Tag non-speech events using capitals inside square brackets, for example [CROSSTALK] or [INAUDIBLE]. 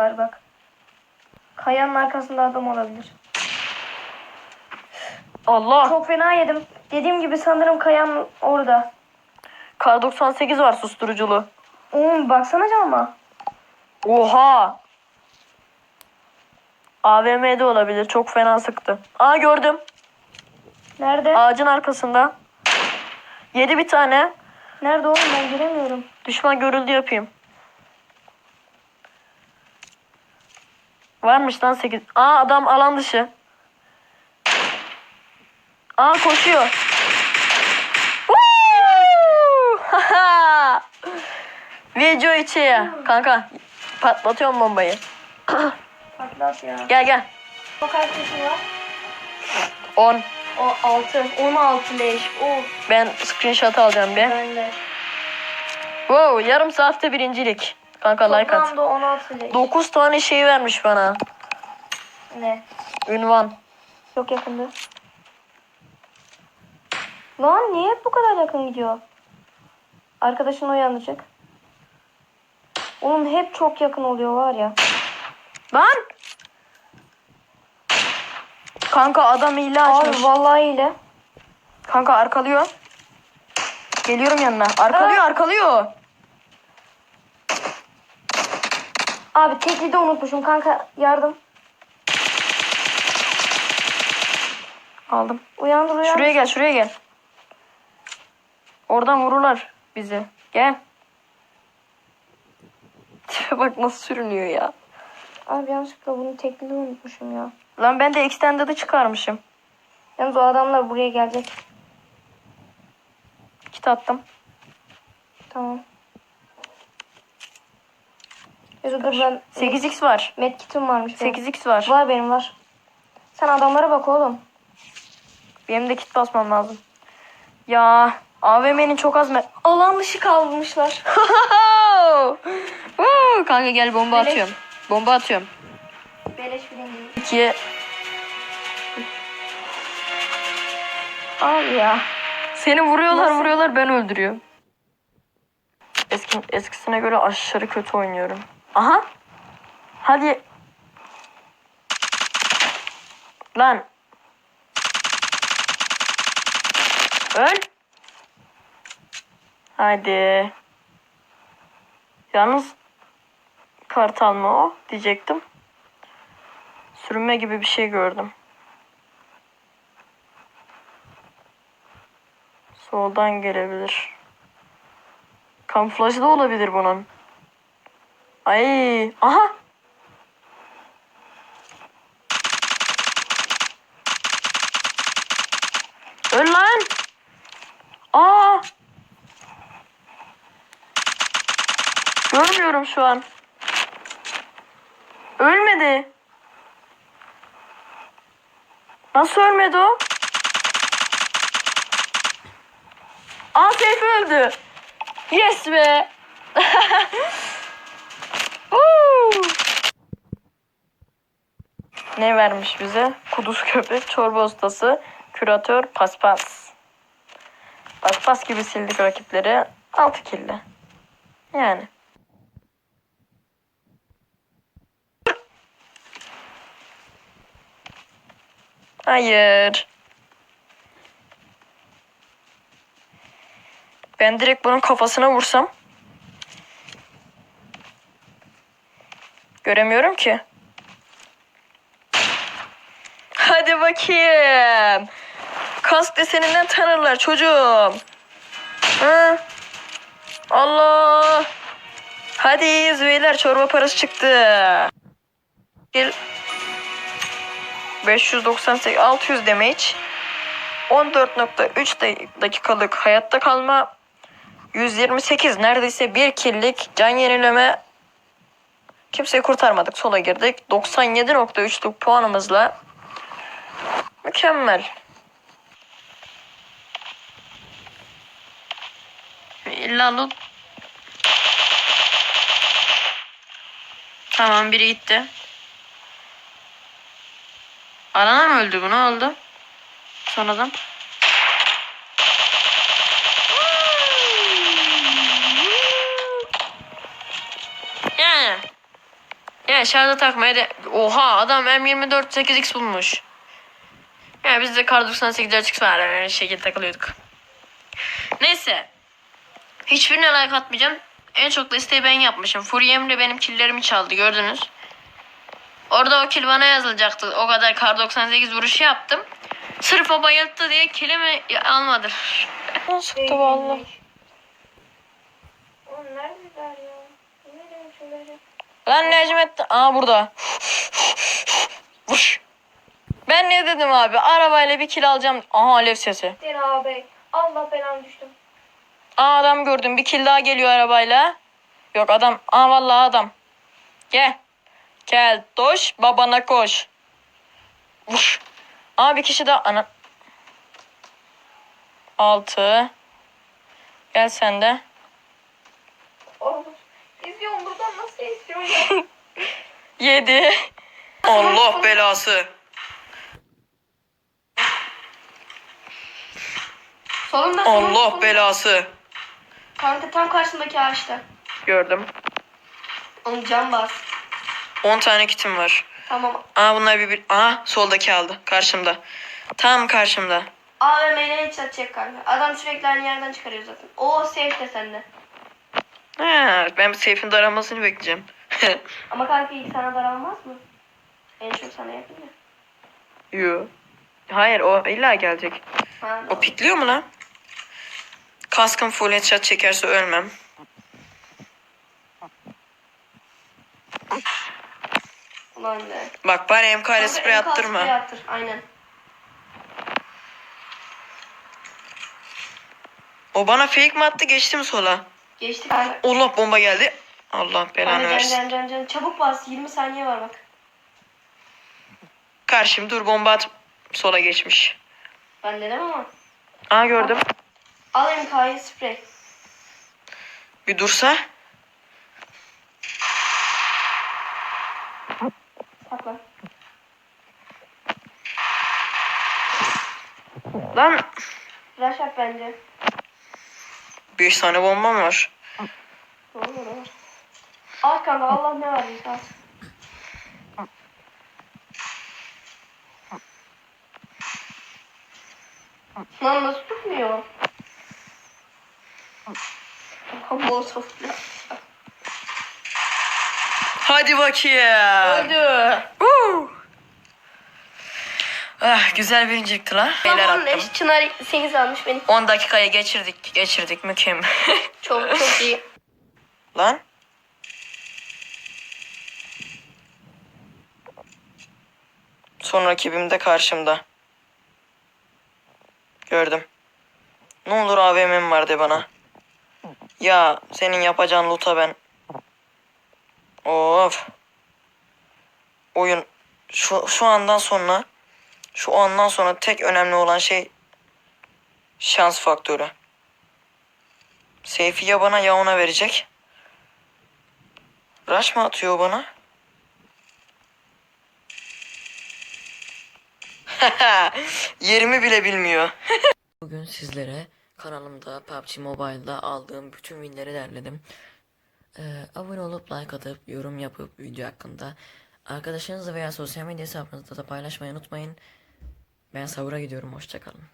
Var bak. Kayanın arkasında adam olabilir. Allah. Çok fena yedim. Dediğim gibi sanırım kayan orada. Kar 98 var susturuculu. Oğlum baksana cama. Oha. AVM'de olabilir. Çok fena sıktı. Aa gördüm. Nerede? Ağacın arkasında. Yedi bir tane. Nerede oğlum ben göremiyorum. Düşman görüldü yapayım. Varmış lan 8. Aa adam alan dışı. Aa koşuyor. [LAUGHS] Video içi. Kanka patlatıyorum bombayı. Patlat ya. Gel gel. O kaç kişi var? 10. O 6. 16 leş. O Ben screenshot alacağım bir. bende. Wow yarım saatte birincilik. Kanka like at. Toplamda 16 leş. 9 tane şey vermiş bana. Ne? Ünvan. Çok yakındı. Lan niye bu kadar yakın gidiyor? Arkadaşın uyanacak. Oğlum hep çok yakın oluyor var ya. Lan! Kanka adam hile açmış. Abi vallahi ile. Kanka arkalıyor. Geliyorum yanına. Arkalıyor Aa. arkalıyor. Abi tekli de unutmuşum kanka yardım. Aldım. Uyandır uyandır. Şuraya gel şuraya gel. Oradan vururlar bizi. Gel. Tipe bak nasıl sürünüyor ya. Abi yanlışlıkla bunu tekli unutmuşum ya. Lan ben de extended'ı çıkarmışım. Yalnız o adamlar buraya gelecek. Kit attım. Tamam. Dur ben 8x var. medkitim varmış benim. 8x var. Var benim var. Sen adamlara bak oğlum. Benim de kit basmam lazım. Ya AVM'nin çok az me... Alan dışı kalmışlar. [LAUGHS] Woo! Kanka gel bomba Beleş. atıyorum. Bomba atıyorum. Beleş birinci. İkiye Abi ya. Seni vuruyorlar Nasıl? vuruyorlar ben öldürüyorum. Eski, eskisine göre aşırı kötü oynuyorum. Aha. Hadi. Lan. Öl. Hadi. Yalnız kartal mı o diyecektim. Sürünme gibi bir şey gördüm. Soldan gelebilir. Kamuflajı da olabilir bunun. Ay, aha. Öl lan. Aa. Görmüyorum şu an. Ölmedi. Nasıl ölmedi o? Aa Seyfi öldü. Yes be. [LAUGHS] Woo! Ne vermiş bize? Kuduz köpek, çorba ustası, küratör, paspas. Paspas gibi sildik rakipleri. 6 killi. Yani. Hayır. Ben direkt bunun kafasına vursam. Göremiyorum ki. Hadi bakayım. Kask deseninden tanırlar çocuğum. Ha? Allah. Hadi züveyler çorba parası çıktı. Gel. 598 600 damage. 14.3 dakikalık hayatta kalma. 128 neredeyse bir killik can yenileme. Kimseyi kurtarmadık. Sola girdik. 97.3'lük puanımızla mükemmel. İlla loot. Tamam biri gitti. Alana mı öldü bu ne oldu? Sonradan. Yani. Yani şarja takmaya da... Oha adam M24 8x bulmuş. Yani biz de kar 98 4x var. Yani öyle şekilde takılıyorduk. Neyse. Hiçbirine like atmayacağım. En çok da isteği ben yapmışım. Fury Emre benim killerimi çaldı gördünüz. Orada o kill bana yazılacaktı. O kadar kar 98 vuruşu yaptım. Sırf o bayılttı diye killimi almadı. Sıktı şunları? Lan Necmettin. Aa burada. Vuş. Dedim abi? Arabayla bir kill alacağım. Aha alev sesi. Seni abi. Allah belanı düştüm. Aa adam gördüm. Bir kill daha geliyor arabayla. Yok adam. Aa vallahi adam. Gel. Gel. Doş. Babana koş. Vuş. Aa bir kişi daha. Ana. Altı. Gel sen de. Oğlum. İzliyorum buradan nasıl izliyorum ya? [LAUGHS] Yedi. Allah belası. Solunda solunda, Allah solunda. belası. Kanka tam karşındaki ağaçta. Gördüm. Onun cam bas. 10 tane kitim var. Tamam. Aa bunlar bir, bir... Aa soldaki aldı. Karşımda. Tam karşımda. AVM'yle hiç atacak kanka. Adam sürekli aynı yerden çıkarıyor zaten. O safe de sende. Ha, ben seyfin daramasını bekleyeceğim. [LAUGHS] Ama kanka ilk sana daranmaz mı? En çok sana yakın ya. Yo. Hayır o illa gelecek. Ha, O pikliyor mu lan? Kaskım full headshot çekerse ölmem. Ulan be. Bak bari MK ile sprey attırma. sprey attır. Aynen. O bana fake mi attı geçtim sola. Geçti kanka. Allah bomba geldi. Allah belanı Kanka can versin. can can can. Çabuk bas. 20 saniye var bak. Karşım dur bomba at. Sola geçmiş. Ben dedim ama. Aa gördüm. Al MK'yı sprey. Bir dursa. Sakla. Lan Flash at bence. 5 tane bombam var. Doğru doğru. Al kanka Allah ne verdiyse al. Lan nasıl tutmuyor? Molotov ya. Hadi bakayım. Öldü. Woo! Ah, güzel birincilikti lan. Beyler Tamam attım. eş Çınar 8 almış beni. 10 dakikaya geçirdik. Geçirdik mükemmel. [LAUGHS] Çok çok iyi. lan. Son rakibim de karşımda. Gördüm. Ne olur AVM'm var de bana. Ya senin yapacağın loot'a ben. Of. Oyun şu, şu andan sonra şu andan sonra tek önemli olan şey şans faktörü. Seyfi ya bana ya ona verecek. Rush mı atıyor bana? [LAUGHS] Yerimi bile bilmiyor. Bugün sizlere kanalımda PUBG Mobile'da aldığım bütün winleri derledim. Ee, abone olup like atıp yorum yapıp video hakkında arkadaşlarınızla veya sosyal medya hesabınızda da paylaşmayı unutmayın. Ben sahura gidiyorum. Hoşçakalın.